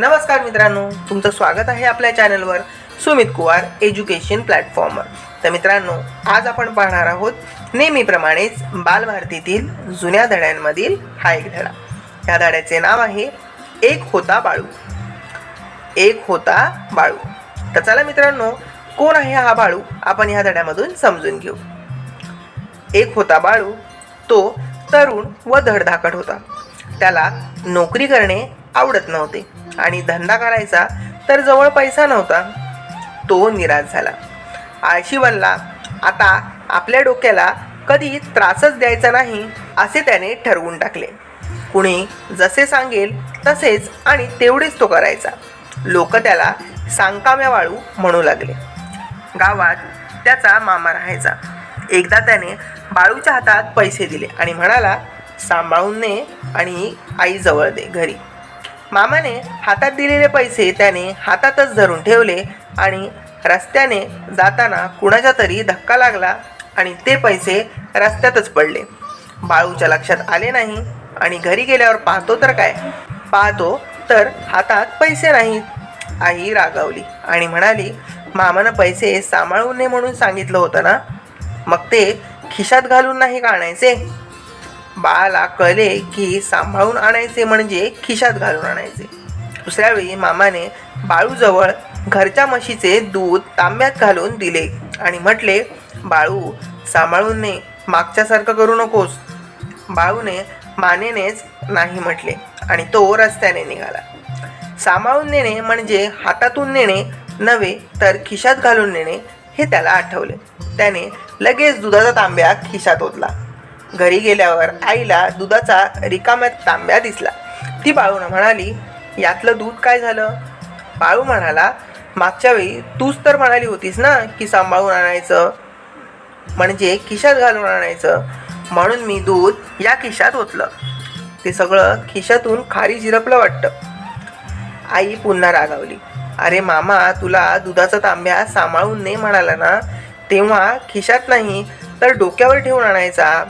नमस्कार मित्रांनो तुमचं स्वागत आहे आपल्या चॅनलवर सुमित कुवार एज्युकेशन प्लॅटफॉर्मवर. तर मित्रांनो आज आपण पाहणार आहोत नेहमीप्रमाणेच बालभारतीतील जुन्या धड्यांमधील हा एक धडा. ह्या धड्याचे नाव आहे एक होता बाळू. एक होता बाळू. तर चला मित्रांनो कोण आहे हा बाळू आपण ह्या धड्यामधून समजून घेऊ. एक होता बाळू तो तरुण व धडधाकट होता. त्याला नोकरी करणे आवडत नव्हते. आणि धंदा करायचा तर जवळ पैसा नव्हता. तो निराश झाला. आळशी बनला आता आपल्या डोक्याला कधी त्रासच द्यायचा नाही असे त्याने ठरवून टाकले. कुणी जसे सांगेल तसेच आणि तेवढेच तो करायचा. लोक त्याला सांगकाम्या वाळू म्हणू लागले. गावात त्याचा मामा राहायचा. एकदा त्याने बाळूच्या हातात पैसे दिले आणि म्हणाला सांभाळून ने आणि आईजवळ दे घरी. मामाने हातात दिलेले पैसे त्याने हातातच धरून ठेवले आणि रस्त्याने जाताना कुणाच्या तरी धक्का लागला आणि ते पैसे रस्त्यातच पडले. बाळूच्या लक्षात आले नाही आणि घरी गेल्यावर पाहतो तर काय? पाहतो तर हातात पैसे नाहीत. आई रागावली आणि म्हणाली मामानं पैसे सांभाळू नये म्हणून सांगितलं होतं ना? मग ते खिशात घालून नाही का आणायचे? बाळाला कळले की सांभाळून आणायचे म्हणजे खिशात घालून आणायचे. दुसऱ्या वेळी मामाने बाळूजवळ घरच्या म्हशीचे दूध तांब्यात घालून दिले आणि म्हटले बाळू सांभाळून ने मागच्यासारखं करू नकोस. बाळूने मानेनेच नाही म्हटले आणि तो रस्त्याने निघाला. सांभाळून नेणे म्हणजे हातातून नेणे नव्हे तर खिशात घालून नेणे हे त्याला आठवले. त्याने लगेच दुधाचा तांब्या खिशात ओतला. घरी गेल्यावर आईला दुधाचा रिकाम्या तांब्या दिसला. ती बाळूनं म्हणाली यातलं दूध काय झालं? बाळू म्हणाला मागच्या वेळी तूच तर म्हणाली होतीस ना की सांभाळून आणायचं? म्हणजे खिशात घालून आणायचं? म्हणून मी दूध या खिशात ओतलं. ते सगळं खिशातून खारी झिरपलं वाटतं. आई पुन्हा रागावली. अरे मामा तुला दुधाचा तांब्या सांभाळून ने म्हणाला ना? तेव्हा खिशात नाही तर डोक्यावर ठेवून आणायचा.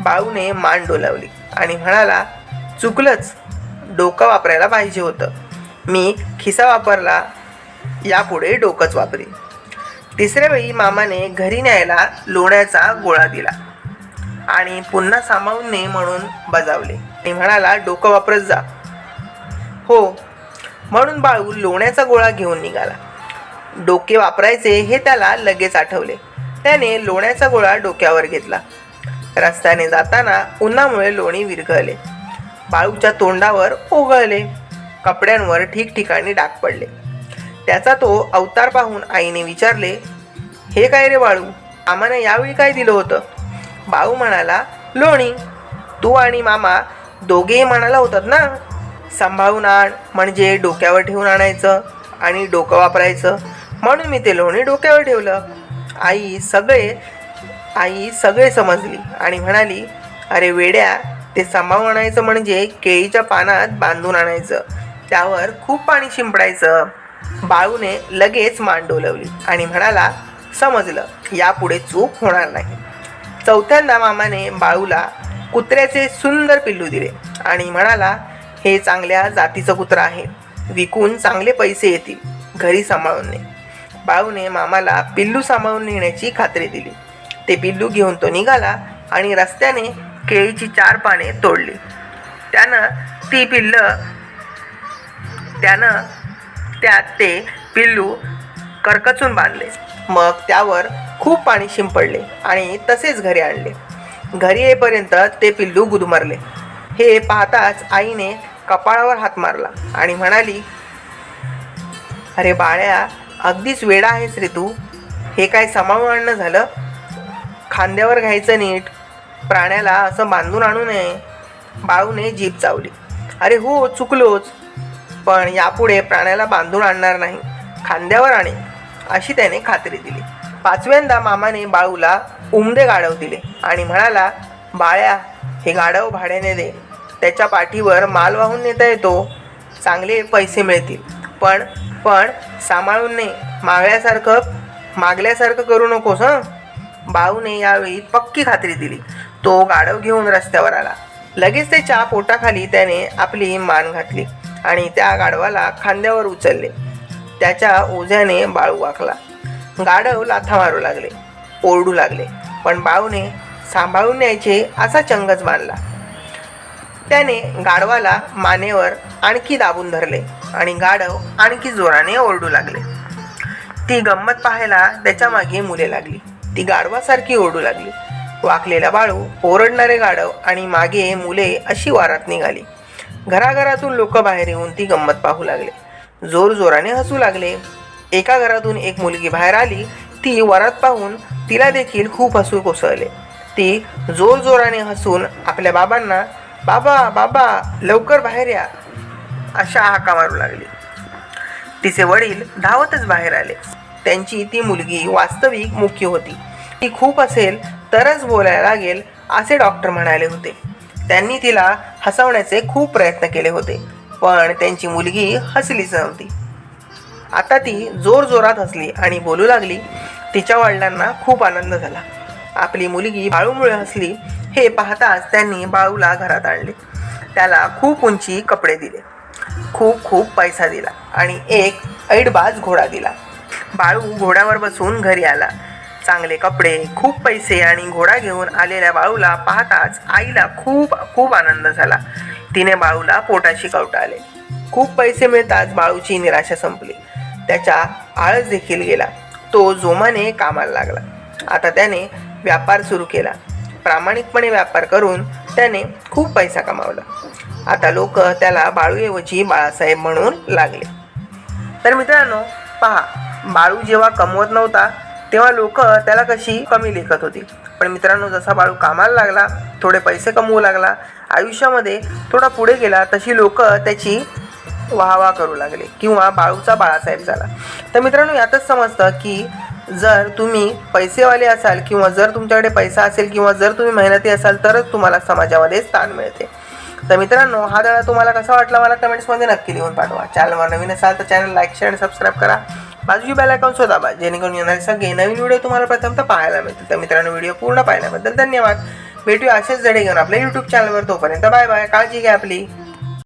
बाळूने मान डोलावली आणि म्हणाला चुकलंच. डोकं वापरायला पाहिजे होतं. मी खिसा वापरला यापुढे डोकंच वापरीन तिसऱ्या वेळी मामाने घरी न्यायला लोण्याचा गोळा दिला आणि पुन्हा सामावून ने म्हणून बजावले. आणि म्हणाला डोकं वापरत जा. हो. म्हणून बाळू लोण्याचा गोळा घेऊन निघाला. डोके वापरायचे हे त्याला लगेच आठवले. त्याने लोण्याचा गोळा डोक्यावर घेतला. रस्त्याने जाताना उन्हामुळे लोणी विरघळले. बाळूच्या तोंडावर ओघळले. कपड्यांवर ठिकठिकाणी डाग पडले. त्याचा तो अवतार पाहून आईने विचारले हे काय रे बाळू? आम्हाला यावेळी काय दिलं होतं? बाळू म्हणाला लोणी. तू आणि मामा दोघेही म्हणाला होतात ना सांभाळून आण म्हणजे डोक्यावर ठेवून आणायचं आणि डोकं वापरायचं. म्हणून मी ते लोणी डोक्यावर ठेवलं. आई सगळे आई सगळे समजली आणि म्हणाली अरे वेड्या ते सांभाळून आणायचं म्हणजे केळीच्या पानात बांधून आणायचं. त्यावर खूप पाणी शिंपडायचं. बाळूने लगेच मान डोलवली आणि म्हणाला समजलं यापुढे चूक होणार नाही. चौथ्यांदा मामाने बाळूला कुत्र्याचे सुंदर पिल्लू दिले आणि म्हणाला हे चांगल्या जातीचं कुत्रं आहे. विकून चांगले पैसे येतील. घरी सांभाळून ने. बाळूने मामाला पिल्लू सांभाळून नेण्याची खात्री दिली. ते पिल्लू घेऊन तो निघाला आणि रस्त्याने केळीची चार पाने तोडली. त्यानं ती पिल्लं त्यानं त्यात ते पिल्लू करकचून बांधले. मग त्यावर खूप पाणी शिंपडले आणि तसेच घरी आणले. घरी येईपर्यंत ते पिल्लू गुदमरले. हे पाहताच आईने कपाळावर हात मारला आणि म्हणाली अरे बाळ्या अगदीच वेडा आहेस रे तू. हे काय सांभाळून आणणं झालं? खांद्यावर घ्यायचं नीट प्राण्याला असं बांधून आणू नये. बाळूने जीभ चावली. अरे हो चुकलोच. पण यापुढे प्राण्याला बांधून आणणार नाही खांद्यावर आणे अशी त्याने खात्री दिली. पाचव्यांदा मामाने बाळूला उमदे गाढव दिले आणि म्हणाला बाळ्या हे गाढव भाड्याने दे. त्याच्या पाठीवर माल वाहून नेता येतो. चांगले पैसे मिळतील. पण पण सांभाळून ने. मागल्यासारखं मागल्यासारखं करू नकोस हं? बाळूने यावेळी पक्की खात्री दिली. तो गाढव घेऊन रस्त्यावर आला. लगेच त्याच्या पोटाखाली त्याने आपली मान घातली आणि त्या गाढवाला खांद्यावर उचलले. त्याच्या ओझ्याने बाळू वाकला. गाढव लाथा मारू लागले ओरडू लागले पण बाळूने सांभाळून न्यायचे असा चंगच बांधला त्याने गाढवाला मानेवर आणखी दाबून धरले आणि गाढव आणखी जोराने ओरडू लागले. ती गंमत पाहायला त्याच्यामागे मुले लागली. ती गाढवासारखी ओरडू लागली. वाकलेला बाळू ओरडणारे गाढव आणि मागे मुले अशी वारात निघाली. घराघरातून लोक बाहेर येऊन ती गंमत पाहू लागले. जोर जोराने हसू लागले. एका घरातून एक मुलगी बाहेर आली. ती वरात पाहून तिला देखील खूप हसू कोसळले. ती जोर जोराने हसून आपल्या बाबांना बाबा बाबा लवकर बाहेर या. अशा हाका मारू लागली. तिचे वडील धावतच बाहेर आले. त्यांची ती मुलगी वास्तविक मुख्य होती. ती खूप असेल तरच बोलायला लागेल असे डॉक्टर म्हणाले होते. त्यांनी तिला हसवण्याचे खूप प्रयत्न केले होते पण त्यांची मुलगी हसलीच नव्हती. आता ती जोर जोरात हसली आणि बोलू लागली तिच्या वडिलांना खूप आनंद झाला. आपली मुलगी बाळूमुळे हसली हे पाहताच त्यांनी बाळूला घरात आणले. त्याला खूप उंची कपडे दिले. खूप खूप पैसा दिला आणि एक ऐडबाज घोडा दिला. बाळू घोड्यावर बसून घरी आला. चांगले कपडे खूप पैसे आणि घोडा घेऊन आलेल्या बाळूला पाहताच आईला खूप खूप आनंद झाला. तिने बाळूला पोटाशी कवटाळले खूप पैसे मिळताच बाळूची निराशा संपली. त्याच्या आळस देखील गेला. तो जोमाने कामाला लागला. आता त्याने व्यापार सुरू केला. प्रामाणिकपणे व्यापार करून त्याने खूप पैसा कमावला. आता लोक त्याला बाळूऐवजी बाळासाहेब म्हणून लागले. तर मित्रांनो पहा बाळू जेव्हा कमवत नव्हता तेव्हा लोक त्याला कशी कमी लेखत होती. पण मित्रांनो जसा बाळू कामाला लागला थोडे पैसे कमवू लागला आयुष्यामध्ये थोडा पुढे गेला तशी लोक त्याची वाहवा करू लागले किंवा बाळूचा बाळासाहेब झाला. तर मित्रांनो यातच समजतं की जर तुम्ही पैसेवाले असाल किंवा जर तुमच्याकडे पैसा असेल किंवा जर तुम्ही मेहनती असाल तरच तुम्हाला समाजामध्ये स्थान मिळते. तर मित्रांनो हा धडा तुम्हाला कसा वाटला मला कमेंट्समध्ये नक्की लिहून पाठवा. चॅनलवर नवीन असाल तर चॅनल लाईक शेअर आणि सबस्क्राईब करा. बाजूची बेल आयकॉन शोधा जेणेकरून येणारे सगळे नवीन व्हिडिओ तुम्हाला प्रथमतः पाहायला मिळतील. तर मित्रांनो व्हिडिओ पूर्ण पाहिल्याबद्दल धन्यवाद. भेटूया असेच धडे घेऊन आपल्या यूट्यूब चॅनलवर तोपर्यंत बाय बाय काळजी घ्या आपली.